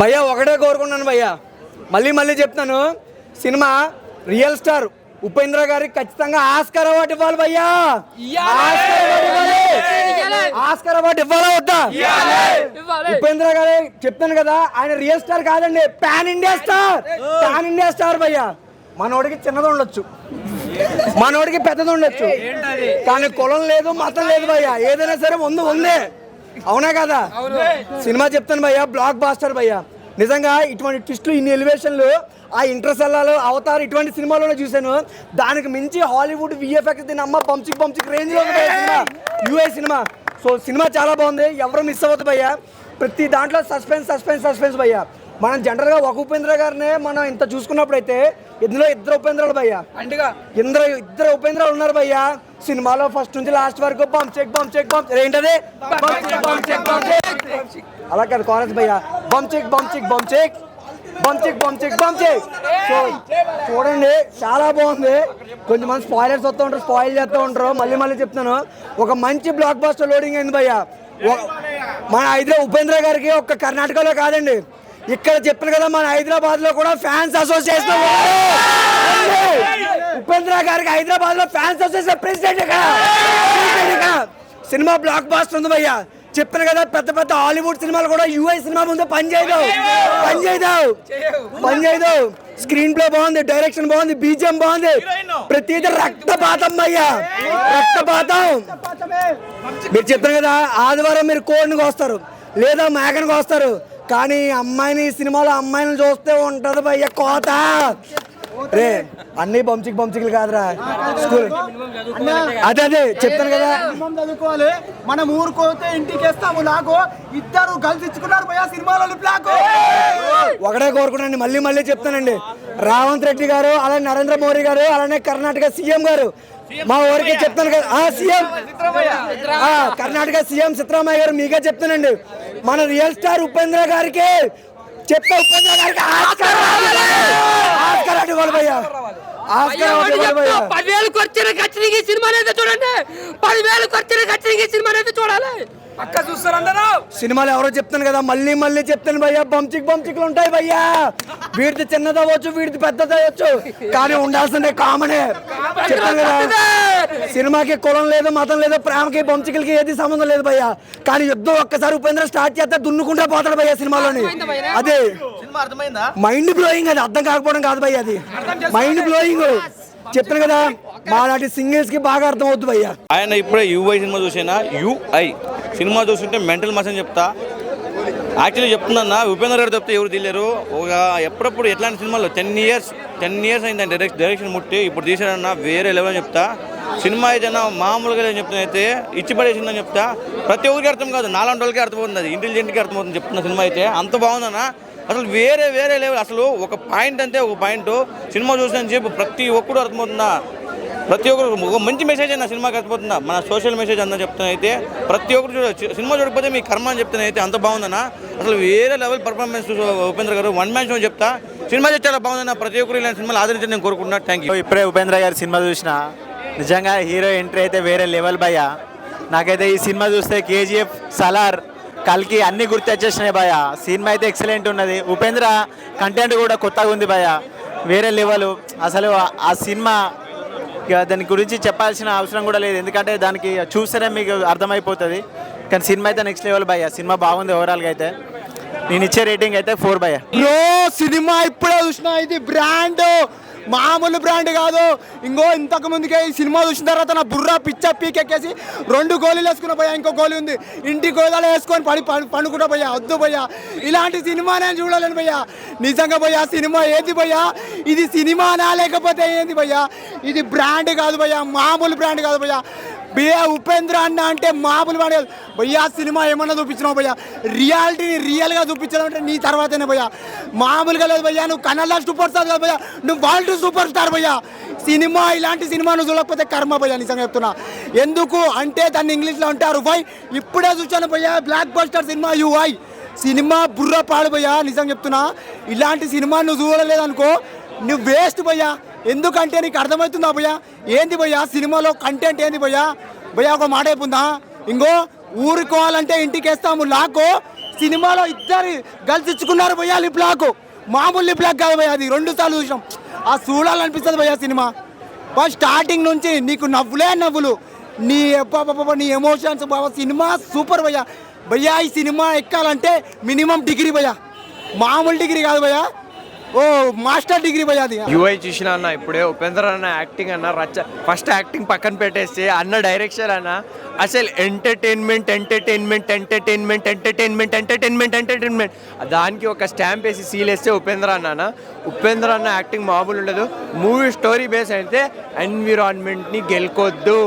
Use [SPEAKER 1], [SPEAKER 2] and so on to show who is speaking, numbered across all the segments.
[SPEAKER 1] భయ్యా ఒకటే కోరుకున్నాను భయ్యా. మళ్ళీ మళ్ళీ చెప్తాను. సినిమా రియల్ స్టార్ ఉపేంద్ర గారికి ఖచ్చితంగా ఆస్కార్ అవార్డు ఇవ్వాలి భయ్యా. ఆస్కార్ అవార్డు ఇవ్వాలి. వద్దా? ఉపేంద్ర గారు చెప్తాను కదా ఆయన రియల్ స్టార్ కాదండి pan India star! Pan India star భయ్యా. మనోడికి చిన్నది ఉండొచ్చు. మనోడికి పెద్దది ఉండొచ్చు. కానీ కులం లేదు మతం లేదు భయ్యా. ఏదైనా సరే ముందు ఉంది. అవునా కదా? సినిమా చెప్తాను భయ్యా బ్లాక్ బాస్టర్ భయ్యా. నిజంగా ఇటువంటి ట్విస్టులు ఇన్ని ఎలివేషన్లు ఆ ఇంటర్సెల్లాలు అవతార్ ఇటువంటి సినిమాలోనే చూశాను. దానికి మించి హాలీవుడ్ విఎఫ్ఎక్స్ దీని అమ్మ పంచిక్ పంచిక్ రేంజ్లో సినిమా. యూఏ సినిమా. సో సినిమా చాలా బాగుంది. ఎవరు మిస్ అవ్వద్దు భయ్యా. ప్రతి దాంట్లో సస్పెన్స్ సస్పెన్స్ సస్పెన్స్ భయ్యా. మనం జనరల్గా ఒక ఉపేంద్ర గారినే మనం ఇంత చూసుకున్నప్పుడు అయితే ఇందులో ఇద్దరు ఉపేంద్రాలు భయ్యా.
[SPEAKER 2] అంటగా
[SPEAKER 1] ఇద్దరు ఇద్దరు ఉపేంద్రాలు ఉన్నారు భయ్యా. సినిమాలో ఫస్ట్ నుంచి లాస్ట్ వరకు బమ్ చెక్ బమ్ చెక్ బమ్ ఏంటది? అలా కాదు కాలేజ్ భయ్యా. బమ్ చెక్ బమ్ చెక్ బమ్ చెక్ బమ్ చెక్ బమ్ చెక్ బమ్ చెక్ సో చూడండి చాలా బాగుంది. కొంచెం స్పాయిలర్స్ వస్తూ ఉంటారు స్పాయిల్ చేస్తూ ఉంటారు. మళ్ళీ మళ్ళీ చెప్తున్నాను. ఒక మంచి బ్లాక్ బాస్టర్ లోడింగ్ అయింది భయ్యా. మన హైదరాబాద్ ఉపేంద్ర గారికి ఒక్క కర్ణాటకలో కాదండి. ఇక్కడ చెప్పాను కదా మన హైదరాబాద్లో కూడా ఫ్యాన్స్ అసోసియేషన్ ఉపేంద్ర గారికి హైదరాబాద్లో ఫ్యాన్స్ అసోసియేషన్ ప్రెసిడెంట్. సినిమా బ్లాక్ బాస్టర్ ఉంది భయ్యా. చెప్పాను కదా పెద్ద పెద్ద హాలీవుడ్ సినిమాలు కూడా యూఐ సినిమా ముందు పని చేయదు. పని చేయదు. పని చేయదు. స్క్రీన్ ప్లే బాగుంది డైరెక్షన్ బాగుంది బీజిఎం బాగుంది. ప్రతిదీ రక్తపాతం అయ్యా రక్తపాతం. మీరు చెప్పారు కదా ఆదివారం మీరు కోడిని కోస్తారు లేదా మేకని కోస్తారు. కానీ అమ్మాయిని ఈ సినిమాలో అమ్మాయిని చూస్తే ఉంటది భయ్య కోత. రే అన్ని బంచిక్ బంచికలు కాదురా. స్కూల్. అదే అదే చెప్తాను కదా.
[SPEAKER 3] చదువుకోవాలి. మనం ఊరుకోతే ఇంటికి వేస్తాము నాకు ఇద్దరు కలిసి ఇచ్చుకున్నారు భయ సినిమాలో బ్లాక్.
[SPEAKER 1] ఒకటే కోరుకున్నాను మళ్ళీ మళ్ళీ చెప్తానండి. రావంత్ రెడ్డి గారు అలానే నరేంద్ర మోడీ గారు అలానే కర్ణాటక సీఎం గారు. మా ఊరికి చెప్తాను కదా. ఆ సీఎం. కర్ణాటక సీఎం సిద్ధరామయ్య గారు మీకే చెప్తానండి. మన రియల్ స్టార్ ఉపేంద్ర గారికి చెప్తా ఉపేంద్ర గారికి ఆస్కార్ రావాలి. ఆస్కార్ భయ్యా
[SPEAKER 2] పదివేలు ఖర్చున ఖచ్చితంగా ఈ సినిమా అయితే చూడండి. పదివేలు ఖర్చున ఖచ్చితంగా ఈ సినిమా అయితే చూడాలి. పక్క చూస్తారు అందరూ
[SPEAKER 1] సినిమాలు ఎవరో చెప్తాను కదా మళ్ళీ మళ్ళీ చెప్తాను భయ్యా బంచిక్ బంచిక్లు ఉంటాయి భయ్యా. వీడిది చిన్నది అవ్వచ్చు వీడిది పెద్దది అవ్వచ్చు. కానీ ఉండాల్సిందే కామనే. చెప్తాను కదా సినిమాకి కులం లేదు మతం లేదు ప్రేమకి బంచికలకి ఏది సంబంధం లేదు భయ్యా. కానీ యుద్ధం ఒక్కసారి ఉపేంద్ర స్టార్ట్ చేస్తే దున్నుకుంటే పోతాడు భయ్యా సినిమాలోని. అదే. మైండ్ బ్లోయింగ్ అది అర్థం కాకపోవడం కాదు భయ్యా అది. Mind blowing. చెప్తాను కదా మా లాంటి సింగిల్స్కి బాగా అర్థం అవుతుంది భయ్యా.
[SPEAKER 4] ఆయన ఇప్పుడే యూఐ సినిమా చూసినా? యూఐ. సినిమా చూస్తుంటే మెంటల్ మస్ అని చెప్తా. యాక్చువల్లీ చెప్తున్నా ఉపేంద్ర గారు చెప్తే ఎవరు తెలియరు. ఒక ఎప్పుడప్పుడు ఎట్లాంటి సినిమాలో టెన్ ఇయర్స్ టెన్ ఇయర్స్ అయింది డైరెక్ట్ డైరెక్షన్ ముట్టి ఇప్పుడు తీసాడన్న వేరే లెవెల్ అని చెప్తా. సినిమా ఏదైనా మామూలుగా లేదని చెప్తున్నా అయితే ఇచ్చి పడేసిందని చెప్తా. ప్రతి ఒక్కరికి అర్థం కాదు నాలాంటి వాళ్ళకి అర్థమవుతుంది అది. ఇంటెలిజెంట్కి అర్థమవుతుంది చెప్తున్న సినిమా అయితే. అంత బాగుందన్న? అసలు వేరే వేరే లెవెల్ అసలు ఒక పాయింట్ అంటే ఒక పాయింట్ సినిమా చూసిన చెప్పు ప్రతి ఒక్కడు అర్థమవుతుందా? ప్రతి ఒక్కరు ఒక మంచి మెసేజ్ అన్న సినిమాకి అర్థమవుతుందా? మన సోషల్ మెసేజ్ అన్న చెప్తున్నా అయితే ప్రతి ఒక్కరు చూడొచ్చు సినిమా చూడకపోతే మీ కర్మ అని చెప్తున్నా అయితే అంత బాగుందన్నా? అసలు వేరే లెవెల్ పర్ఫార్మెన్స్ ఉపేంద్ర గారు వన్ మ్యాన్ షో చెప్తా? సినిమా చాలా బాగుందన్న? ప్రతి ఒక్కరు ఇలాంటి సినిమాలు ఆదరించని నేను కోరుకుంటున్నా. థ్యాంక్ యూ
[SPEAKER 5] ఇప్పుడే ఉపేంద్ర గారి సినిమా చూసిన నిజంగా హీరో ఎంట్రీ అయితే వేరే లెవెల్ భయ్య. నాకైతే ఈ సినిమా చూస్తే కేజీఎఫ్ సలార్ కల్కి అన్ని గుర్తొచ్చేసినాయి భయ సినిమా అయితే ఎక్సలెంట్ ఉన్నది. ఉపేంద్ర కంటెంట్ కూడా కొత్తగా ఉంది భయ వేరే లెవెల్ అసలు ఆ- సినిమా ఇక దాని గురించి చెప్పాల్సిన అవసరం కూడా లేదు. ఎందుకంటే దానికి చూస్తేనే మీకు అర్థమైపోతుంది. కానీ సినిమా అయితే నెక్స్ట్ లెవెల్ భయ సినిమా బాగుంది ఓవరాల్గా అయితే. నేను ఇచ్చే రేటింగ్ అయితే ఫోర్ బై
[SPEAKER 3] బ్రో సినిమా ఇప్పుడే చూసిన ఇది బ్రాండ్ మామూలు బ్రాండ్ కాదు. ఇంకో ఇంతకు ముందుకే ఈ సినిమా చూసిన తర్వాత నా బుర్ర పిచ్చ పీకెక్కేసి రెండు గోళీలు వేసుకున్న పోయా ఇంకో గోళీ ఉంది. ఇంటి గోళాలు వేసుకొని పడి పండుకుంటా పోయా వద్దు పోయా. ఇలాంటి సినిమా నేను చూడలేను భయ్యా నిజంగా పోయా సినిమా ఏది పోయా? ఇది సినిమానా లేకపోతే ఏంది పోయా? ఇది బ్రాండ్ కాదు పోయా మామూలు బ్రాండ్ కాదు పోయా. బిఏ ఉపేంద్ర అన్న అంటే మామూలు వాడే. భయ్యా సినిమా ఏమన్నా చూపించినావు భయ్యా? రియాలిటీని రియల్గా చూపించడం అంటే నీ తర్వాతనే భయ్యా. మామూలుగా లేదు భయ్యా నువ్వు కన్నడ సూపర్ స్టార్ కాదు భయ్యా. నువ్వు వరల్డ్ సూపర్ స్టార్ భయ్యా. సినిమా ఇలాంటి సినిమా నువ్వు చూడకపోతే కర్మ భయ్యా నిజంగా చెప్తున్నా. ఎందుకు? అంటే దాన్ని ఇంగ్లీష్లో అంటారు వై. ఇప్పుడే చూశాను భయ్యా బ్లాక్ బస్టర్ సినిమా యు వై. సినిమా బుర్ర పాడు భయ్యా నిజంగా చెప్తున్నా. ఇలాంటి సినిమా నువ్వు చూడలేదనుకో నువ్వు వేస్ట్ భయ్యా. ఎందుకంటే నీకు అర్థమవుతుందా భయ్యా? ఏంది భయ్యా? సినిమాలో కంటెంట్ ఏంది భయ్యా? భయ్యా ఒక మాట అయిపోందా ఇంకో ఊరుకోవాలంటే ఇంటికి వేస్తాము లాకో. సినిమాలో ఇద్దరు గర్ల్స్ ఇచ్చుకున్నారు భయ్యా లిప్ లాకు. మామూలు లిప్ లాక్ కాదు భయ్యా అది రెండు సార్లు చూసాం ఆ చూడాలనిపిస్తుంది భయ్యా సినిమా. ఫస్ట్ స్టార్టింగ్ నుంచి నీకు నవ్వులే నవ్వులు. నీ అబ్బబ్బబ్బ, నీ ఎమోషన్స్ బాబా సినిమా సూపర్ భయ్యా. భయ్యా ఈ సినిమా ఎక్కాలంటే మినిమం డిగ్రీ భయ్యా. మామూలు డిగ్రీ కాదు భయ్యా. ఓ మాస్టర్ డిగ్రీ భయ్యా అది
[SPEAKER 6] యుఐ చూసిన అన్న ఇప్పుడే ఉపేంద్ర అన్న యాక్టింగ్ అన్న రచ్చ ఫస్ట్ యాక్టింగ్ పక్కన పెట్టేస్తే అన్న డైరెక్షన్ అన్న అసలు entertainment entertainment entertainment entertainment entertainment entertainment దానికి ఒక స్టాంప్ వేసి సీల్ వేస్తే ఉపేంద్ర అన్న ఉపేంద్ర అన్న యాక్టింగ్ మామూలు ఉండదు. మూవీ స్టోరీ బేస్ అయితే ఎన్విరాన్మెంట్ని గెలుకోద్దు.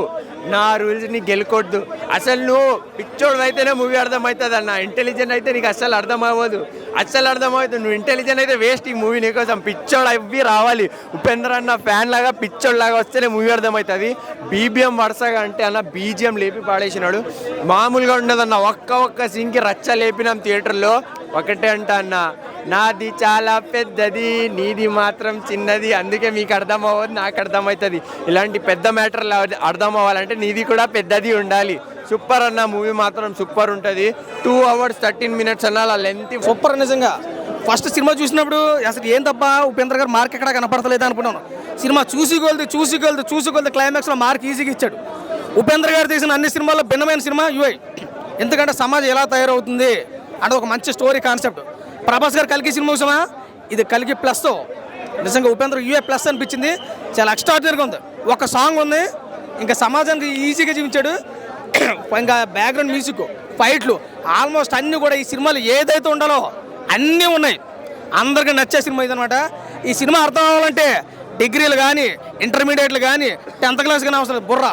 [SPEAKER 6] నా రూల్స్ని గెలుకొద్దు. అసలు నువ్వు పిచ్చోడు అయితేనే మూవీ అర్థమవుతుంది అన్న ఇంటెలిజెంట్ అయితే నీకు అస్సలు అర్థం అవ్వదు అస్సలు అర్థమవుతుంది నువ్వు ఇంటెలిజెంట్ అయితే వేస్ట్ ఈ మూవీ నీకోసం పిచ్చోడు అవి రావాలి. ఉపేంద్ర అన్న ఫ్యాన్ లాగా పిచ్చోడు లాగా వస్తేనే మూవీ అర్థమవుతుంది. బీబీఎం వరుసగా అంటే అన్న బీజిఎం లేపి పాడేసినాడు. మామూలుగా ఉండదన్న. ఒక్క ఒక్క సీన్కి రచ్చ లేపినాం థియేటర్లో ఒకటే అంటా అన్న నాది చాలా పెద్దది నీది మాత్రం చిన్నది అందుకే మీకు అర్థం అవ్వదు నాకు అర్థమవుతుంది. ఇలాంటి పెద్ద మ్యాటర్లు అర్థం అవ్వాలంటే నీది కూడా పెద్దది ఉండాలి. సూపర్ అన్న మూవీ మాత్రం సూపర్ ఉంటుంది. టూ అవర్స్ థర్టీన్ మినిట్స్ అన్న లెంత్
[SPEAKER 1] సూపర్ నిజంగా. ఫస్ట్ సినిమా చూసినప్పుడు అసలు ఏం తప్ప ఉపేంద్ర గారు మార్క్ ఎక్కడ కనపడతలేదు అనుకున్నాను. సినిమా చూసి కొలిది చూసి చూసి క్లైమాక్స్లో మార్క్ ఈజీగా ఇచ్చాడు. ఉపేంద్ర గారు తీసిన అన్ని సినిమాల్లో భిన్నమైన సినిమా యుఐ. ఎందుకంటే సమాజం ఎలా తయారవుతుంది? అంటే ఒక మంచి స్టోరీ కాన్సెప్ట్. ప్రభాస్ గారు కలిగి సినిమా చూసామా ఇది కలిగి ప్లస్ నిజంగా ఉపేంద్ర యూఏ ప్లస్ అనిపించింది. చాలా ఎక్స్ట్రాడినరీగా ఉంది. ఒక సాంగ్ ఉంది. ఇంకా సమాజానికి ఈజీగా చూపించాడు. ఇంకా బ్యాక్గ్రౌండ్ మ్యూజిక్ ఫైట్లు ఆల్మోస్ట్ అన్నీ కూడా ఈ సినిమాలు ఏదైతే ఉండాలో అన్నీ ఉన్నాయి. అందరికీ నచ్చే సినిమా ఇదనమాట ఈ సినిమా అర్థం అవ్వాలంటే డిగ్రీలు కానీ ఇంటర్మీడియట్లు కానీ టెన్త్ క్లాస్ కానీ అవసరం బుర్ర.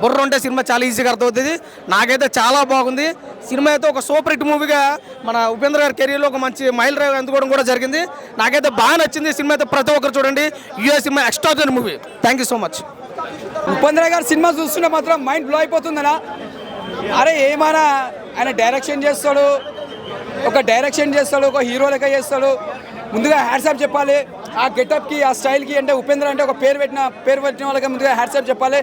[SPEAKER 1] బుర్ర ఉంటే సినిమా చాలా ఈజీగా అర్థమవుతుంది. నాకైతే చాలా బాగుంది. సినిమా అయితే ఒక సూపర్ హిట్ మూవీగా మన ఉపేంద్ర గారి కెరీర్లో ఒక మంచి మైల్ డ్రైవ్ అందుకోవడం కూడా జరిగింది. నాకైతే బాగా నచ్చింది సినిమా అయితే ప్రతి ఒక్కరు చూడండి. U cinema extraordinary movie thank you so much
[SPEAKER 7] Upendra గారు సినిమా చూస్తుంటే మాత్రం మైండ్ బ్లో అయిపోతుందనా అరే ఏమైనా? ఆయన డైరెక్షన్ చేస్తాడు. ఒక డైరెక్షన్ చేస్తాడు ఒక హీరో లెక్క చేస్తాడు. ముందుగా హ్యాట్సాప్ చెప్పాలి. ఆ గెటప్కి ఆ స్టైల్కి అంటే ఉపేంద్ర అంటే ఒక పేరు పెట్టిన పేరు పెట్టిన వాళ్ళకి ముందుగా హ్యాట్సాప్ చెప్పాలి.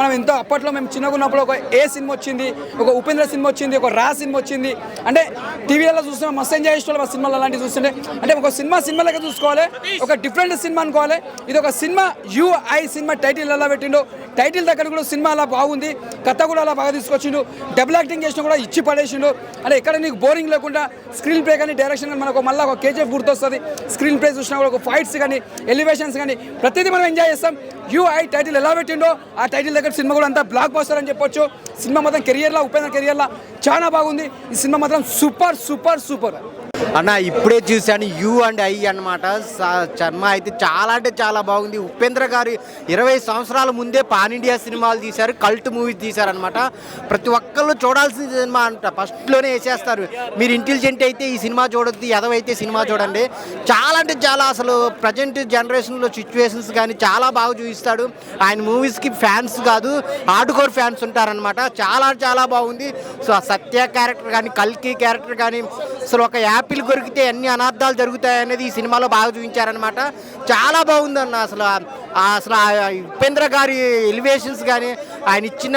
[SPEAKER 7] మనం ఎంతో అప్పట్లో మేము చిన్నగా ఉన్నప్పుడు ఒక ఏ సినిమా వచ్చింది ఒక ఉపేంద్ర సినిమా వచ్చింది ఒక రా సినిమా వచ్చింది. అంటే టీవీలలో చూస్తున్నాం మస్తు ఎంజాయ్ చేసేవాళ్ళం ఆ సినిమాలు అలాంటివి చూస్తుంటే. అంటే ఒక సినిమా సినిమా లెక్క చూసుకోవాలి ఒక డిఫరెంట్ సినిమా అనుకోవాలి. ఇది ఒక సినిమా యుఐ సినిమా టైటిల్ ఎలా పెట్టిండో. టైటిల్ దగ్గర కూడా సినిమా అలా బాగుంది. కథ కూడా అలా బాగా తీసుకొచ్చిండు. డబుల్ యాక్టింగ్ చేసిన కూడా ఇచ్చి పడేసిండు. అంటే ఎక్కడ నీకు బోరింగ్ లేకుండా స్క్రీన్ ప్లే కానీ డైరెక్షన్ కానీ మనకు మళ్ళీ ఒక కేజీఎఫ్ గుర్తొస్తుంది. స్క్రీన్ ప్లేస్ చూసినా కూడా ఒక ఫైట్స్ కానీ ఎలివేషన్స్ కానీ ప్రతిదీ మనం ఎంజాయ్ చేస్తాం. యుఐ టైటిల్ ఎలా పెట్టిండో ఆ టైటిల్ దగ్గర సినిమా కూడా అంతా బ్లాక్ బస్టర్ అని చెప్పొచ్చు. సినిమా మాత్రం కెరియర్లో ఉపేంద్ర కెరియర్లో చాలా బాగుంది. ఈ సినిమా మాత్రం సూపర్ సూపర్ సూపర్
[SPEAKER 8] అన్న ఇప్పుడే చూశాను యూ అండ్ ఐ అన్నమాట. చర్మ అయితే చాలా అంటే చాలా బాగుంది. ఉపేంద్ర గారు ఇరవై సంవత్సరాల ముందే పాన్ ఇండియా సినిమాలు తీశారు కల్ట్ మూవీ తీశారనమాట ప్రతి ఒక్కళ్ళు చూడాల్సిన సినిమా అంట ఫస్ట్లోనే వేసేస్తారు. మీరు ఇంటెలిజెంట్ అయితే ఈ సినిమా చూడొద్దు ఎదవైతే సినిమా చూడండి. చాలా అంటే చాలా అసలు ప్రజెంట్ జనరేషన్లో సిచ్యువేషన్స్ కానీ చాలా బాగా చూపిస్తాడు. ఆయన మూవీస్కి ఫ్యాన్స్ కాదు హార్డ్ ఫ్యాన్స్ ఉంటారనమాట చాలా చాలా బాగుంది. సో ఆ సత్య క్యారెక్టర్ కానీ కల్కి క్యారెక్టర్ కానీ అసలు ఒక యాప్ యాపిల్ కొరికితే అన్ని అనార్థాలు జరుగుతాయి అనేది ఈ సినిమాలో బాగా చూపించారనమాట చాలా బాగుందన్న అసలు అసలు ఆ ఉపేంద్ర గారి ఎలివేషన్స్ కానీ ఆయన ఇచ్చిన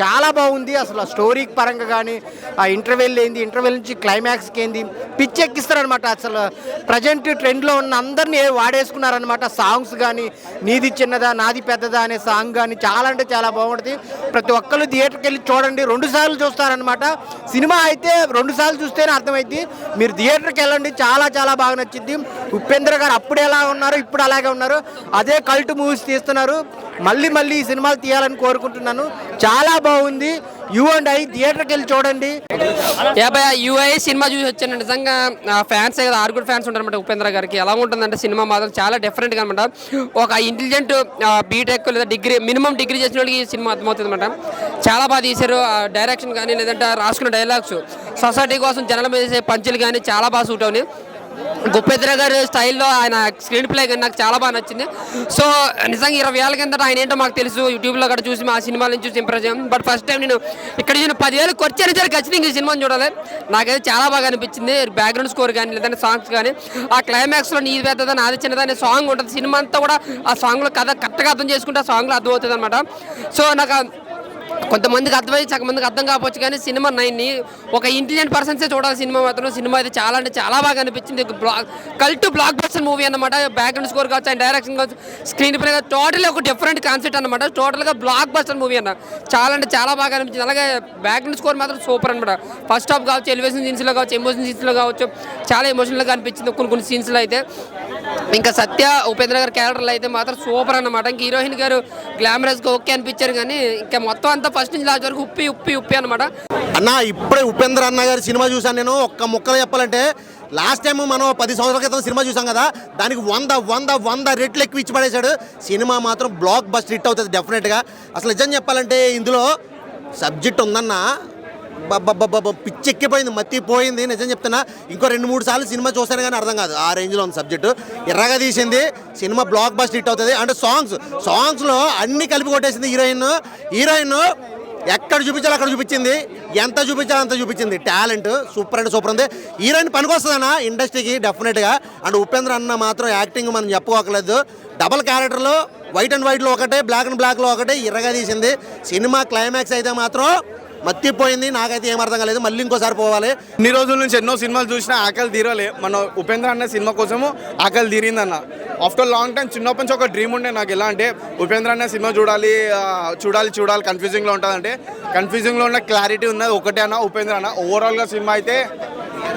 [SPEAKER 8] చాలా బాగుంది. అసలు స్టోరీ పరంగా కానీ ఆ ఇంటర్వెల్ ఏంది ఇంటర్వెల్ నుంచి క్లైమాక్స్కి ఏంది పిచ్ ఎక్కిస్తారనమాట అసలు ప్రజెంట్ ట్రెండ్లో ఉన్న అందరినీ వాడేసుకున్నారనమాట సాంగ్స్ కానీ నీది చిన్నదా నాది పెద్దదా అనే సాంగ్ కానీ చాలా అంటే చాలా బాగుంటుంది. ప్రతి ఒక్కరు థియేటర్కి వెళ్ళి చూడండి. రెండు సార్లు చూస్తారనమాట సినిమా అయితే రెండు సార్లు చూస్తేనే అర్థమైంది మీరు థియేటర్కి వెళ్ళండి. చాలా చాలా బాగా నచ్చింది. ఉపేంద్ర గారు అప్పుడు ఎలా ఉన్నారు ఇప్పుడు అలాగే ఉన్నారు. అదే కల్ట్ మూవీస్ తీస్తున్నారు. మళ్ళీ మళ్ళీ ఈ సినిమాలు తీయాలని కోరుకుంటున్నాను. చాలా బాగుంది. యూ అండ్ ఐ థియేటర్కి వెళ్ళి చూడండి.
[SPEAKER 2] యాభై యూఐ సినిమా చూసి వచ్చాను. నిజంగా ఫ్యాన్స్ కదా ఆరుగురు ఫ్యాన్స్ ఉంటారన్నమాట ఉపేంద్ర గారికి. ఎలా ఉంటుందంటే సినిమా మాత్రం చాలా డిఫరెంట్గా అనమాట ఒక ఇంటెలిజెంట్ బీటెక్ లేదా డిగ్రీ మినిమం డిగ్రీ చేసిన వాళ్ళకి ఈ సినిమా అర్థమవుతుంది అనమాట చాలా బాగా తీశారు. డైరెక్షన్ కానీ లేదంటే రాసుకున్న డైలాగ్స్ సొసైటీ కోసం జనాల మీద చేసే పంచులు కానీ చాలా బాగా సూట్ అవునాయి. గుప్పెద్ర గారి స్టైల్లో ఆయన స్క్రీన్ ప్లే కానీ నాకు చాలా బాగా నచ్చింది. సో నిజంగా ఇరవై ఏళ్ళ కిందట ఆయన ఏంటో మాకు తెలుసు. యూట్యూబ్లో కూడా చూసి మా సినిమాలను నుంచి చూసి ఇంప్రెస్ అయ్యాం బట్ ఫస్ట్ టైం నేను ఇక్కడ నేను పదివేలు ఖర్చు సరే ఖచ్చితంగా ఈ సినిమాని చూడాలి. నాకైతే చాలా బాగా అనిపించింది. బ్యాక్గ్రౌండ్ స్కోర్ కానీ లేదంటే సాంగ్స్ కానీ ఆ క్లైమాక్స్లో నీది పెద్దదా నాది చిన్నదా అనే సాంగ్ ఉంటుంది. సినిమా అంతా కూడా ఆ సాంగ్లో కథ కరెక్ట్గా అర్థం చేసుకుంటే ఆ సాంగ్లో అర్థమవుతుంది అనమాట సో నాకు కొంతమందికి అర్థమై సగం మందికి అర్థం కావచ్చు కానీ సినిమా నైన్ని ఒక ఇంటెలిజెంట్ పర్సన్సే చూడాలి సినిమా మాత్రం. సినిమా అయితే చాలా అంటే చాలా బాగా అనిపించింది. Block cult block buster movie అన్నమాట. బ్యాక్గ్రౌండ్ స్కోర్ కావచ్చు అండ్ డైరెక్షన్ కావచ్చు స్క్రీన్ ప్లే టోటల్ ఒక డిఫరెంట్ కాన్సెప్ట్ అనమాట టోటల్గా బ్లాక్ బస్టర్ మూవీ అన్న. చాలా అంటే చాలా బాగా అనిపించింది. అలాగే బ్యాక్గ్రౌండ్ స్కోర్ మాత్రం సూపర్ అనమాట ఫస్ట్ హాఫ్ కావచ్చు ఎలివేషన్ సీన్స్లో కావచ్చు ఎమోషన్ సీన్స్లో కావచ్చు చాలా ఎమోషనల్గా అనిపించింది. కొన్ని కొన్ని సీన్స్లో అయితే. ఇంకా సత్య ఉపేంద్ర గారి క్యారెక్టర్లు అయితే మాత్రం సూపర్ అన్నమాట. ఇంకా హీరోయిన్ గారు గ్లామరస్గా ఓకే అనిపించారు కానీ ఇంకా మొత్తం అంతా ఫస్ట్ నుంచి లాస్ట్ వరకు ఉప్పి ఉప్పి ఉప్పి అనమాట
[SPEAKER 9] అన్న ఇప్పుడే ఉపేంద్ర అన్న గారి సినిమా చూసాను నేను. ఒక్క ముక్కలు చెప్పాలంటే లాస్ట్ టైం మనం పది సంవత్సరాల క్రితం సినిమా చూసాం కదా దానికి వంద వంద వంద రెట్లు ఎక్కువ ఇచ్చి పడేశాడు. సినిమా మాత్రం బ్లాక్ బస్ట్ హిట్ అవుతుంది డెఫినెట్గా అసలు నిజం చెప్పాలంటే ఇందులో సబ్జెక్ట్ ఉందన్న బబ్బబ్బబ్బ పిచ్చి ఎక్కిపోయింది మత్తి పోయింది. నిజం చెప్తున్నా ఇంకో రెండు మూడు సార్లు సినిమా చూసాను కానీ అర్థం కాదు. ఆ రేంజ్లో ఉంది సబ్జెక్టు ఎర్రగా తీసింది సినిమా బ్లాక్ బస్ట్ హిట్ అవుతుంది. అంటే సాంగ్స్ సాంగ్స్లో అన్ని కలిపి కొట్టేసింది హీరోయిన్ హీరోయిన్ ఎక్కడ చూపించాలో అక్కడ చూపించింది. ఎంత చూపించాలో అంత చూపించింది. టాలెంట్ సూపర్ అంటే సూపర్ ఉంది. హీరోయిన్ పనికొస్తుందన్న ఇండస్ట్రీకి డెఫినెట్గా అండ్ ఉపేంద్ర అన్న మాత్రం యాక్టింగ్ మనం చెప్పుకోకలేదు. డబల్ క్యారెక్టర్లో వైట్ అండ్ వైట్లో ఒకటే బ్లాక్ అండ్ బ్లాక్లో ఒకటే ఎర్రగా తీసింది. సినిమా క్లైమాక్స్ అయితే మాత్రం మత్తిపోయింది నాకైతే ఏం అర్థం కాలేదు మళ్ళీ ఇంకోసారి పోవాలి.
[SPEAKER 10] ఇన్ని రోజుల నుంచి ఎన్నో సినిమాలు చూసినా ఆకలి తీరలే. మన ఉపేంద్ర అన్న సినిమా కోసము ఆకలి తీరిందన్న. ఆఫ్టర్ లాంగ్ టైం చిన్నప్పటి నుంచి ఒక డ్రీమ్ ఉండే నాకు. ఎలా అంటే ఉపేంద్ర అన్న సినిమా చూడాలి చూడాలి చూడాలి కన్ఫ్యూజింగ్లో ఉంటుందంటే కన్ఫ్యూజింగ్లో ఉన్న క్లారిటీ ఉన్నది ఒకటే అన్న ఉపేంద్ర అన్న. ఓవరాల్గా సినిమా అయితే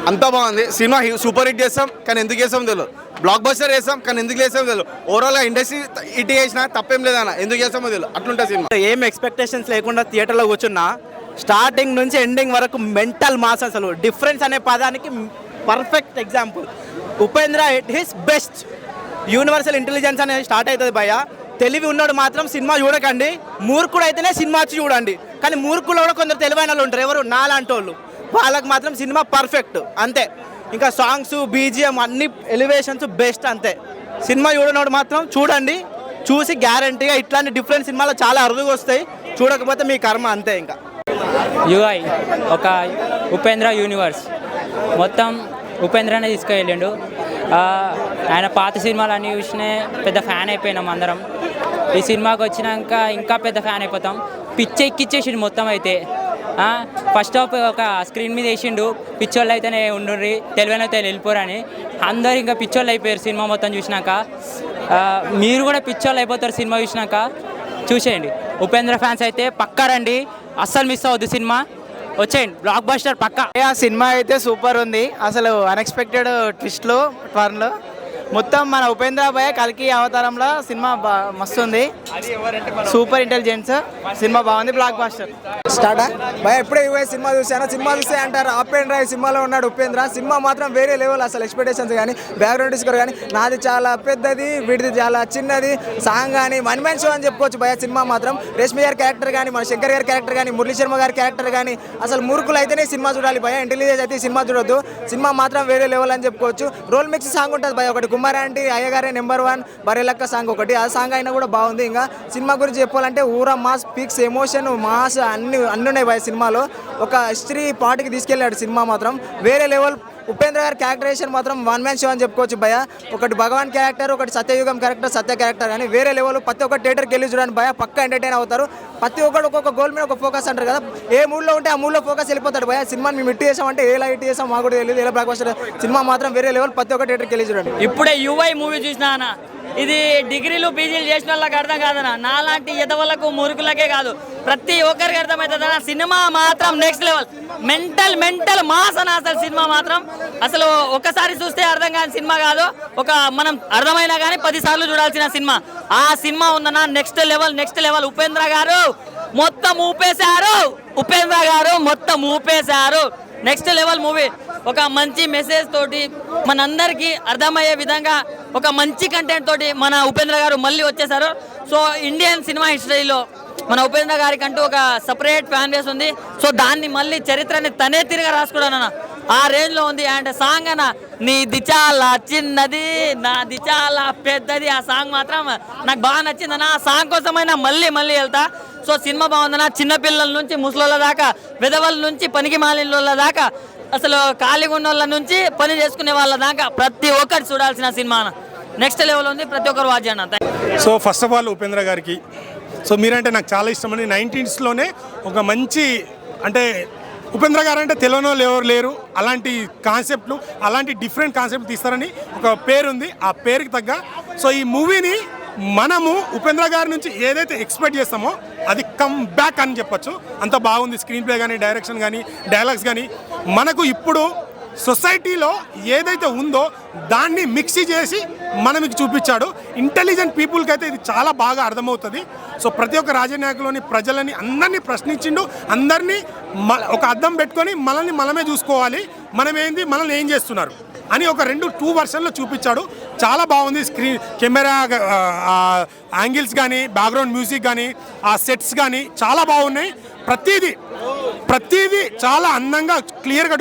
[SPEAKER 10] అంతా బాగుంది. సినిమా సూపర్ హిట్ చేస్తాం కానీ ఎందుకు చేస్తాం తెలియదు బ్లాక్ బస్టర్ చేస్తాం కానీ ఎందుకు చేస్తాం తెలియదు ఓవరాల్గా ఇండస్ట్రీ హిట్ చేసినా తప్పేం లేదన్న. ఎందుకు చేస్తామో తెలియదు అట్లుంటుంది సినిమా.
[SPEAKER 5] ఏం ఎక్స్పెక్టేషన్స్ లేకుండా థియేటర్లో కూర్చున్నా స్టార్టింగ్ నుంచి ఎండింగ్ వరకు మెంటల్ మాస్ అసలు. డిఫరెన్స్ అనే పదానికి perfect example. Upendra it his best. Universal intelligence అనేది స్టార్ట్ అవుతుంది భయ్య. తెలివి ఉన్నాడు మాత్రం సినిమా చూడకండి. మూర్ఖుడు అయితేనే సినిమా వచ్చి చూడండి. కానీ మూర్ఖులు కూడా కొందరు తెలివైన వాళ్ళు ఉంటారు. ఎవరు? నాలాంటి వాళ్ళు వాళ్ళకి మాత్రం సినిమా పర్ఫెక్ట్. అంతే. ఇంకా సాంగ్స్ బీజిఎం అన్ని ఎలివేషన్స్ బెస్ట్ అంతే. సినిమా చూడనోడు మాత్రం చూడండి. చూసి గ్యారంటీగా ఇట్లాంటి డిఫరెంట్ సినిమాలు చాలా అరుదుగా వస్తాయి. చూడకపోతే మీ కర్మ అంతే ఇంకా.
[SPEAKER 11] యుఐ ఒక ఉపేంద్ర యూనివర్స్. మొత్తం ఉపేంద్రనే తీసుకెళ్ళిండు. ఆయన పాత సినిమాలు అన్నీ చూసినే పెద్ద ఫ్యాన్ అయిపోయినాం అందరం. ఈ సినిమాకి వచ్చినాక ఇంకా పెద్ద ఫ్యాన్ అయిపోతాం. పిచ్చి ఎక్కిచ్చేసిండు మొత్తం అయితే. ఫస్ట్ ఆఫ్ ఒక స్క్రీన్ మీద వేసిండు. పిచ్చోళ్ళు అయితేనే ఉండుర్రి తెలివైన అయితే వెళ్ళిపోరని. అందరు ఇంకా పిచ్చోళ్ళు అయిపోయారు సినిమా మొత్తం చూసినాక. మీరు కూడా పిచ్చోళ్ళు అయిపోతారు సినిమా చూసినాక. చూసేయండి. ఉపేంద్ర ఫ్యాన్స్ అయితే పక్కా రండి. అస్సలు మిస్ అవుద్ది సినిమా. వచ్చేయండి. బ్లాక్ బస్టర్ పక్కా
[SPEAKER 5] ఆ సినిమా అయితే సూపర్ ఉంది. అసలు అన్ఎక్స్పెక్టెడ్ ట్విస్ట్లు టర్న్లు మొత్తం మన ఉపేంద్ర భయ కల్కి అవతారంలో సినిమా బా మస్తు ఉంది. సూపర్ ఇంటెలిజెన్స్ సినిమా బాగుంది బ్లాక్ బాస్టర్
[SPEAKER 10] స్టార్టా భయ ఎప్పుడే యువే సినిమా చూసాను సినిమా చూస్తే అంటారు. అప్ అండ్ డ్రైవ్ సినిమాలో ఉన్నాడు ఉపేంద్ర. సినిమా మాత్రం వేరే లెవెల్ అసలు ఎక్స్పెక్టేషన్స్ కానీ బ్యాక్గ్రౌండ్ స్కోర్ కానీ నాది చాలా పెద్దది వీడిది చాలా చిన్నది. సాంగ్ కానీ వన్ మ్యాన్ షో అని చెప్పుకోవచ్చు భయ సినిమా మాత్రం. రేష్మి గారి క్యారెక్టర్ కానీ మన శంకర్ గారి క్యారెక్టర్ కానీ మురళీ శర్మ గారి క్యారెక్టర్ కానీ అసలు మూర్ఖులు అయితేనే సినిమా చూడాలి భయ ఇంటెలిజెన్స్ అయితే సినిమా చూడొద్దు. సినిమా మాత్రం వేరే లెవెల్ అని చెప్పుకోవచ్చు. రోల్ మిక్స్ సాంగ్ ఉంటుంది భయ ఒకటి కుమార్ ఆంటీ అయ్యగారే నెంబర్ వన్ బరేలక్క సాంగ్ ఒకటి. ఆ సాంగ్ అయినా కూడా బాగుంది. ఇంకా సినిమా గురించి చెప్పాలంటే ఊరా మాస్ పిక్స్ ఎమోషన్ మాస్ అన్ని అన్ని ఉన్నాయి భయ సినిమాలో. ఒక హిస్టరీ పాటికి తీసుకెళ్ళాడు సినిమా మాత్రం. వేరే లెవెల్ ఉపేంద్ర గారి క్యారెక్టరేషన్ మాత్రం వన్ మ్యాన్ షో అని చెప్పుకోవచ్చు భయ ఒకటి భగవాన్ క్యారెక్టర్ ఒకటి సత్యయుగం క్యారెక్టర్ సత్య క్యారెక్టర్ కానీ వేరే లెవెల్ ప్రతి ఒక్క థియేటర్కి వెళ్ళి చూడండి భయ పక్క ఎంటర్టైన్ అవుతారు. ప్రతి ఒక్కరు ఒక్కొక్క గోల్ మీద ఒక ఫోకస్ అంటారు కదా. ఏ మూడ్లో ఉంటే ఆ మూడ్లో ఫోకస్ వెళ్ళిపోతాడు భయ సినిమాని మేము ఇట్టి చేసామంటే ఏ లైట్ చేసాం మాకు కూడా తెలియదు. ఎలా బ్లాక్ సినిమా మాత్రం వేరే లెవెల్ ప్రతి ఒక్క థియేటర్కి వెళ్ళి చూడండి.
[SPEAKER 11] ఇప్పుడే యువై మూవీ చూసినా ఇది డిగ్రీలు పీజీలు చేసిన వాళ్ళకి అర్థం కాదన్న. నాలాంటి ఎదవలకు మురుకులకే కాదు. ప్రతి ఒక్కరికి అర్థమవుతుంది అన్న సినిమా మాత్రం next level mental mental mass అన్న అసలు సినిమా మాత్రం. అసలు ఒక్కసారి చూస్తే అర్థం కాని సినిమా కాదు. ఒక మనం అర్థమైనా కానీ పదిసార్లు చూడాల్సిన సినిమా. ఆ సినిమా ఉందన్న. Next level next level Upendra గారు మొత్తం ఊపేశారు. ఉపేంద్ర గారు మొత్తం ఊపేశారు. నెక్స్ట్ లెవెల్ మూవీ ఒక మంచి మెసేజ్ తోటి మనందరికీ అర్థమయ్యే విధంగా ఒక మంచి కంటెంట్ తోటి మన ఉపేంద్ర గారు మళ్ళీ వచ్చేసారు. సో ఇండియన్ సినిమా హిస్టరీలో మన ఉపేంద్ర గారికి అంటూ ఒక సపరేట్ ఫ్యాన్ బేస్ ఉంది. సో దాన్ని మళ్ళీ చరిత్రని తనే తిరిగి రాసుకున్నాను అన్న ఆ రేంజ్లో ఉంది. అండ్ సాంగ్ అన్న నీది చాలా చిన్నది నాది చాలా పెద్దది. ఆ సాంగ్ మాత్రం నాకు బాగా నచ్చింది అన్న. ఆ సాంగ్ కోసమైనా మళ్ళీ మళ్ళీ వెళ్తా. సో సినిమా బాగుందన్న చిన్నపిల్లల నుంచి ముసలోళ్ళ దాకా విధవల నుంచి పనికి మాలిన దాకా అసలు ఖాళీగా ఉన్న వాళ్ళ నుంచి పని చేసుకునే వాళ్ళ దాకా ప్రతి ఒక్కరు చూడాల్సిన సినిమా నెక్స్ట్ లెవెల్ ఉంది ప్రతి ఒక్కరు వాచ్ అంత
[SPEAKER 12] so first of all Upendra గారికి సో మీరంటే నాకు చాలా ఇష్టమని నైన్టీన్స్లోనే ఒక మంచి అంటే ఉపేంద్ర గారు అంటే తెలియని వాళ్ళు ఎవరు లేరు. అలాంటి కాన్సెప్ట్లు అలాంటి డిఫరెంట్ కాన్సెప్ట్ తీస్తారని ఒక పేరు ఉంది ఆ పేరుకి తగ్గ సో ఈ మూవీని మనము ఉపేంద్ర గారి నుంచి ఏదైతే ఎక్స్పెక్ట్ చేస్తామో కమ్ బ్యాక్ అని చెప్పొచ్చు. అంత బాగుంది స్క్రీన్ ప్లే కానీ డైరెక్షన్ కానీ డైలాగ్స్ కానీ మనకు ఇప్పుడు సొసైటీలో ఏదైతే ఉందో దాన్ని మిక్సీ చేసి మనకి చూపించాడు. ఇంటెలిజెంట్ పీపుల్కి అయితే ఇది చాలా బాగా అర్థమవుతుంది. సో ప్రతి ఒక్క రాజనాయకులోని ప్రజలని అందరినీ ప్రశ్నించిండు. అందరినీ మ ఒక అద్దం పెట్టుకొని మనల్ని మనమే చూసుకోవాలి. మనం ఏంది మనల్ని ఏం చేస్తున్నారు? అని ఒక రెండు టూ వర్షన్లో చూపించాడు. చాలా బాగుంది స్క్రీన్ కెమెరా యాంగిల్స్ కానీ బ్యాక్గ్రౌండ్ మ్యూజిక్ కానీ ఆ సెట్స్ కానీ చాలా బాగున్నాయి. ప్రతిదీ ప్రతిదీ చాలా అందంగా క్లియర్గా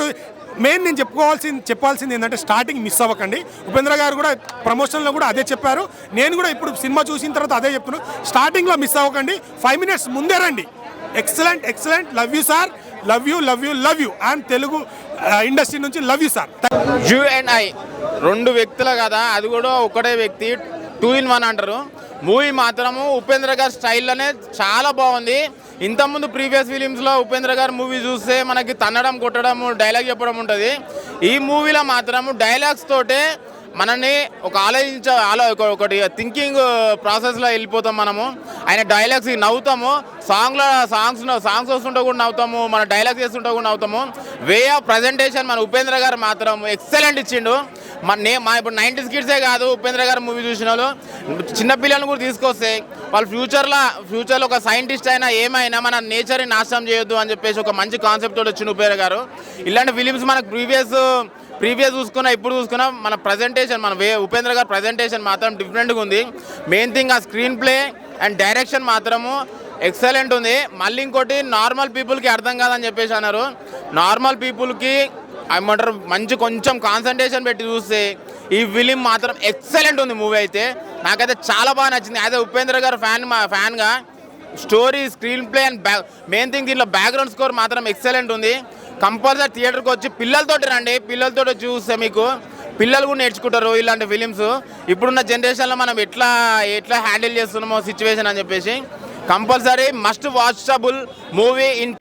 [SPEAKER 12] మెయిన్ నేను చెప్పుకోవాల్సింది చెప్పాల్సింది ఏంటంటే స్టార్టింగ్ మిస్ అవ్వకండి. ఉపేంద్ర గారు కూడా ప్రమోషన్లో కూడా అదే చెప్పారు. నేను కూడా ఇప్పుడు సినిమా చూసిన తర్వాత అదే చెప్తున్నాను స్టార్టింగ్లో మిస్ అవ్వకండి. ఫైవ్ మినిట్స్ ముందే రండి. Excellent excellent love you sir love you love you love you. And Telugu industry నుంచి love you sir.
[SPEAKER 13] You and I. రెండు వ్యక్తుల కదా అది కూడా ఒకటే వ్యక్తి టూ ఇన్ వన్ అంటారు. మూవీ మాత్రము ఉపేంద్ర గారి స్టైల్లోనే చాలా బాగుంది. ఇంతకుముందు ప్రీవియస్ ఫిలిమ్స్లో ఉపేంద్ర గారు మూవీ చూస్తే మనకి తన్నడం కొట్టడం డైలాగ్ చెప్పడం ఉంటుంది. ఈ మూవీలో మాత్రము డైలాగ్స్ తోటే మనల్ని ఒక ఆలోచించ ఆలో ఒకటి థింకింగ్ ప్రాసెస్లో వెళ్ళిపోతాం మనము. ఆయన డైలాగ్స్ నవ్వుతాము. సాంగ్లో సాంగ్స్ సాంగ్స్ వస్తుంటే కూడా నవ్వుతాము. మన డైలాగ్స్ చేస్తుంటే కూడా నవ్వుతాము. వే ఆఫ్ ప్రజెంటేషన్ మన ఉపేంద్ర గారు మాత్రం ఎక్సలెంట్ ఇచ్చిండు. మన నే మా ఇప్పుడు నైంటీస్ కిడ్సే కాదు ఉపేంద్ర గారు మూవీ చూసిన వాళ్ళు. చిన్నపిల్లలను కూడా తీసుకొస్తే వాళ్ళు ఫ్యూచర్లో ఫ్యూచర్లో ఒక సైంటిస్ట్ అయినా ఏమైనా మన నేచర్ని నాశనం చేయొద్దు అని చెప్పేసి ఒక మంచి కాన్సెప్ట్ తోటి వచ్చిన ఉపేంద్ర గారు. ఇలాంటి ఫిలిమ్స్ మనకు ప్రీవియస్ ప్రీవియస్ చూసుకున్నా ఇప్పుడు చూసుకున్నా మన ప్రజెంటేషన్ మన వే ఉపేంద్ర గారి ప్రజెంటేషన్ మాత్రం డిఫరెంట్గా ఉంది. మెయిన్ థింగ్ ఆ స్క్రీన్ ప్లే అండ్ డైరెక్షన్ మాత్రము ఎక్సలెంట్ ఉంది. మళ్ళీ ఇంకోటి నార్మల్ పీపుల్కి అర్థం కాదని చెప్పేసి అన్నారు. నార్మల్ పీపుల్కి ఏమంటారు మంచి కొంచెం కాన్సన్ట్రేషన్ పెట్టి చూస్తే ఈ ఫిలిం మాత్రం ఎక్సలెంట్ ఉంది మూవీ అయితే. నాకైతే చాలా బాగా నచ్చింది. అదే ఉపేంద్ర గారు ఫ్యాన్ మా ఫ్యాన్గా story screenplay and back main thing దీంట్లో బ్యాక్గ్రౌండ్ స్కోర్ మాత్రం ఎక్సలెంట్ ఉంది. కంపల్సరీ థియేటర్కి వచ్చి పిల్లలతోటి రండి. పిల్లలతో చూస్తే మీకు పిల్లలు కూడా నేర్చుకుంటారు ఇలాంటి ఫిలిమ్స్. ఇప్పుడున్న జనరేషన్లో మనం ఎట్లా ఎట్లా హ్యాండిల్ చేస్తున్నామో సిచ్యువేషన్ అని చెప్పేసి compulsory must watchable movie in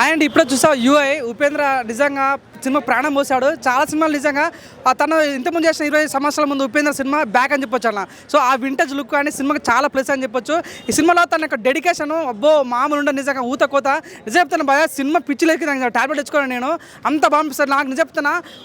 [SPEAKER 14] and ఇప్పుడు చూసా యూఐ ఉపేంద్ర నిజంగా సినిమా ప్రాణం పోసాడు. చాలా సినిమాలు నిజంగా తను ఇంతకుముందు చేసిన ఇరవై సంవత్సరాల ముందు ఉపేంద్ర సినిమా బ్యాక్ అని చెప్పొచ్చు అన్న. సో ఆ వింటేజ్ లుక్ అని సినిమాకి చాలా ప్లస్ అని చెప్పొచ్చు. ఈ సినిమాలో తన యొక్క డెడికేషన్ అబ్బో మామూలు ఉండే నిజంగా ఊత కోత. నిజం చెప్తాను భయ సినిమా పిచ్చిలోకి నాకు టాబ్లెట్ తెచ్చుకోను నేను. అంత బాగుంది నాకు నిజం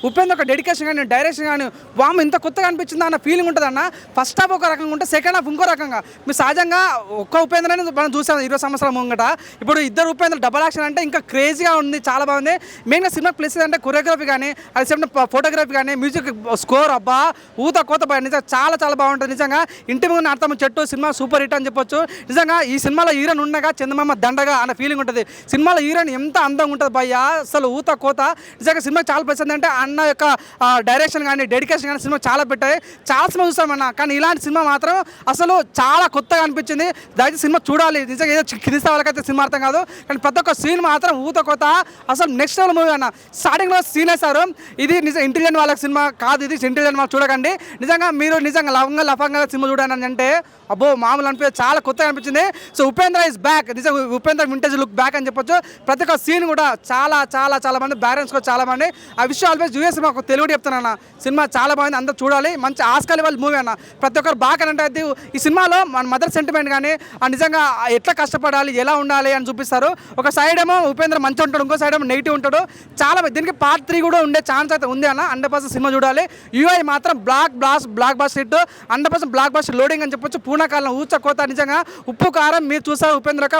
[SPEAKER 14] ఉపేంద్ర ఒక డెడికేషన్ కానీ డైరెక్షన్ కానీ వాము ఇంత కొత్తగా అనిపించింది అన్న ఫీలింగ్ ఉంటుంది అన్న. ఫస్ట్ హాఫ్ ఒక రకంగా ఉంటే సెకండ్ హాఫ్ ఇంకో రకంగా. మీరు సహజంగా ఒక్క ఉపేంద్రనే మనం చూసాం ఇరవై సంవత్సరాల ముంగట. ఇప్పుడు ఇద్దరు ఉపేంద్ర డబల్ యాక్షన్ అంటే ఇంకా క్రేజీగా ఉంది చాలా బాగుంది. మెయిన్గా సినిమా ప్లేస్ అంటే కొరియోగ్రఫీ కానీ అది సేమ్ ఫోటోగ్రఫీ కానీ మ్యూజిక్ స్కోర్ అబ్బా ఊత కోత నిజంగా చాలా చాలా బాగుంటుంది. నిజంగా ఇంటి ముందు అర్థం చెట్టు సినిమా సూపర్ హిట్ అని చెప్పొచ్చు. నిజంగా ఈ సినిమాలో హీరోయిన్ ఉండగా చందమామ దండగా అన్న ఫీలింగ్ ఉంటుంది. సినిమాలో హీరోయిన్ ఎంత అందంగా ఉంటుంది భయ్య అసలు ఊత కోత. నిజంగా సినిమా చాలా ప్లస్ అంటే అన్న యొక్క డైరెక్షన్ కానీ డెడికేషన్ కానీ సినిమా చాలా పెట్టాయి. చాలా సినిమా చూసామన్న కానీ ఇలాంటి సినిమా మాత్రం అసలు చాలా కొత్తగా అనిపించింది. దయచేసి సినిమా చూడాలి. నిజంగా ఏదో కిరిస్తే వాళ్ళకైతే సినిమా అర్థం కాదు. కానీ ప్రతి ఒక్క సీన్ మాత్రం ఊత కొత్త అసలు నెక్స్ట్ లెవెల్ మూవీ అన్న. స్టార్టింగ్లో సీన్ వేస్తారు ఇది నిజం ఇంటెలిజెంట్ వాళ్ళకి సినిమా కాదు ఇది. ఇంటెలిజెంట్ వాళ్ళు చూడకండి. నిజంగా మీరు నిజంగా లవంగా లఫంగా సినిమా చూడాలని అంటే అబ్బో మామూలు అనిపించే చాలా కొత్తగా అనిపించింది. సో ఉపేంద్ర ఇస్ బ్యాక్ నిజంగా ఉపేంద్ర వింటేజ్ లుక్ బ్యాక్ అని చెప్పొచ్చు. ప్రతి ఒక్క సీన్ కూడా చాలా చాలా చాలా మంది బ్యారెన్స్ కూడా చాలా మంది. ఆ విషయం ఆల్వేస్ యూఎస్ సినిమా తెలుగు చెప్తానన్న సినిమా చాలా బాగుంది. అందరూ చూడాలి. మంచి ఆస్కాలి వాళ్ళ మూవీ అన్న. ప్రతి ఒక్కరు బాగా అంటే ఈ సినిమాలో మన మదర్ సెంటిమెంట్ కానీ ఆ నిజంగా ఎట్లా కష్టపడాలి ఎలా ఉండాలి అని చూపిస్తారు. ఒక సైడ్ ఏమో ఉపేంద్ర మంచి ఉంటాడు ఇంకో సైడ్ ఏమో నెగిటివ్ ఉంటాడు. చాలా దీనికి పార్ట్ త్రీ కూడా ఉండే ఛాన్స్ అయితే ఉంది అన్న. హండ్రెడ్ పర్సెంట్ సినిమా చూడాలి. యూఐ మాత్రం block బ్లాస్ blockbuster hit hundred percent blockbuster loading అని చెప్పొచ్చు. పూర్ణకాలం ఊచ కోత నిజంగా. ఉప్పు కారం మీరు చూసారు ఉపేంద్రక?